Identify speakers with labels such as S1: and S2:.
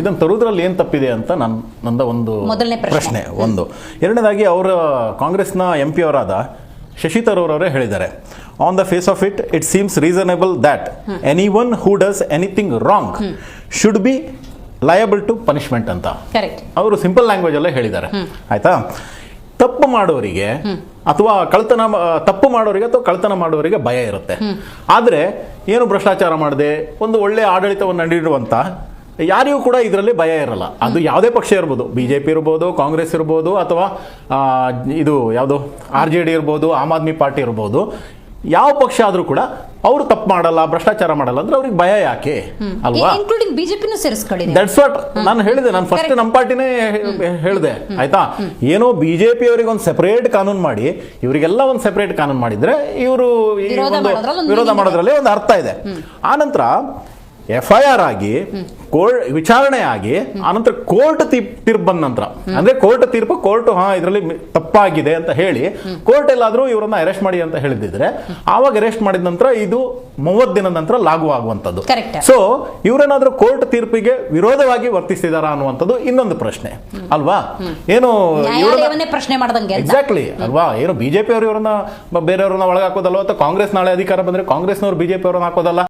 S1: ಇದನ್ನು ತರುವುದ್ರಲ್ಲಿ ಏನು ತಪ್ಪಿದೆ ಅಂತ ನನ್ನ ನಂದ ಒಂದು
S2: ಮೊದಲನೇ ಪ್ರಶ್ನೆ.
S1: ಒಂದು. ಎರಡನೇದಾಗಿ ಅವರ ಕಾಂಗ್ರೆಸ್ನ ಎಂ ಪಿ ಅವರಾದ ಶಶಿ ತರೂರ್ ಅವರೇ ಹೇಳಿದ್ದಾರೆ. On the face of it it seems reasonable that any one who does anything wrong should be liable to punishment ಅಂತ ಅವರು ಸಿಂಪಲ್ ಲ್ಯಾಂಗ್ವೇಜ್ ಅಲ್ಲೇ ಹೇಳಿದ್ದಾರೆ. ಆಯ್ತಾ? ತಪ್ಪು ಮಾಡೋರಿಗೆ ಅಥವಾ ಕಳ್ತನ ತಪ್ಪು ಮಾಡೋರಿಗೆ ಅಥವಾ ಕಳ್ತನ ಮಾಡೋರಿಗೆ ಭಯ ಇರುತ್ತೆ. ಆದ್ರೆ ಏನು ಭ್ರಷ್ಟಾಚಾರ ಮಾಡದೆ ಒಂದು ಒಳ್ಳೆ ಆಡಳಿತವನ್ನು ನೀಡುವಂತ ಯಾರಿಗೂ ಕೂಡ ಇದರಲ್ಲಿ ಭಯ ಇರಲ್ಲ. ಅದು ಯಾವುದೇ ಪಕ್ಷ ಇರ್ಬೋದು. ಬಿಜೆಪಿ ಇರ್ಬೋದು ಕಾಂಗ್ರೆಸ್ ಇರ್ಬೋದು ಅಥವಾ ಇದು ಯಾವುದು? ಆರ್ ಜೆ ಡಿ ಇರ್ಬೋದು ಆಮ್ ಆದ್ಮಿ ಪಾರ್ಟಿ ಇರ್ಬೋದು. ಯಾವ ಪಕ್ಷ ಆದರೂ ಕೂಡ ಅವರು ತಪ್ಪು ಮಾಡಲ್ಲ ಭ್ರಷ್ಟಾಚಾರ ಮಾಡಲ್ಲ ಅಂದ್ರೆ ಅವ್ರಿಗೆ ಭಯ ಯಾಕೆ? ಅಲ್ವಾ?
S2: ಇನ್ಕ್ಲೂಡಿಂಗ್ ಬಿಜೆಪಿನೂ ಸೇರಿಸ್ಕೊಳ್ಳಿ
S1: ದಟ್ಸ್ ವಾಟ್ ನಾನು ಹೇಳಿದೆ. ನಾನು ಫಸ್ಟ್ ನಮ್ಮ ಪಾರ್ಟಿನೇ ಹೇಳಿದೆ. ಆಯ್ತಾ? ಏನೋ ಬಿಜೆಪಿ ಅವರಿಗೆ ಒಂದು ಸೆಪರೇಟ್ ಕಾನೂನು ಮಾಡಿ ಇವರಿಗೆಲ್ಲ ಒಂದು ಸೆಪರೇಟ್ ಕಾನೂನು ಮಾಡಿದ್ರೆ ಇವರು
S2: ವಿರೋಧ ಮಾಡೋದ್ರಲ್ಲಿ ಒಂದು
S1: ಅರ್ಥ ಇದೆ. ಆನಂತರ ಎಫ್ ಐ ಆರ್ ಆಗಿ ಕೋರ್ಟ್ ವಿಚಾರಣೆ ಆಗಿ ಆನಂತರ ಕೋರ್ಟ್ ತೀರ್ಪು ಬಂದ ನಂತರ ಅಂದ್ರೆ ಕೋರ್ಟ್ ತೀರ್ಪು ಕೋರ್ಟ್ ಹಾ ಇದರಲ್ಲಿ ತಪ್ಪಾಗಿದೆ ಅಂತ ಹೇಳಿ ಕೋರ್ಟ್ ಎಲ್ಲಾದ್ರೂ ಇವರನ್ನ ಅರೆಸ್ಟ್ ಮಾಡಿ ಅಂತ ಹೇಳಿದ್ರೆ ಆವಾಗ ಅರೆಸ್ಟ್ ಮಾಡಿದ ನಂತರ ಇದು ಮೂವತ್ತು ದಿನದ ನಂತರ ಲಾಗು ಆಗುವಂತದ್ದು ಸೊ ಇವರೇನಾದ್ರೂ ಕೋರ್ಟ್ ತೀರ್ಪಿಗೆ ವಿರೋಧವಾಗಿ ವರ್ತಿಸಿದಾರಾ ಅನ್ನುವಂಥದ್ದು ಇನ್ನೊಂದು ಪ್ರಶ್ನೆ. ಅಲ್ವಾ? ಏನು
S2: ಪ್ರಶ್ನೆ ಮಾಡ್ದಂಗೆ
S1: ಎಕ್ಸಾಕ್ಟ್ಲಿ ಅಲ್ವಾ? ಏನು ಬಿಜೆಪಿ ಅವರು ಇವರನ್ನ ಬೇರೆಯವ್ರನ್ನ ಒಳಗಾಕೋದಲ್ವ ಅಥವಾ ಕಾಂಗ್ರೆಸ್ ನಾಳೆ ಅಧಿಕಾರ ಬಂದ್ರೆ ಕಾಂಗ್ರೆಸ್ನವ್ರು ಬಿಜೆಪಿ ಅವ್ರನ್ನ ಹಾಕೋದಲ್ಲ?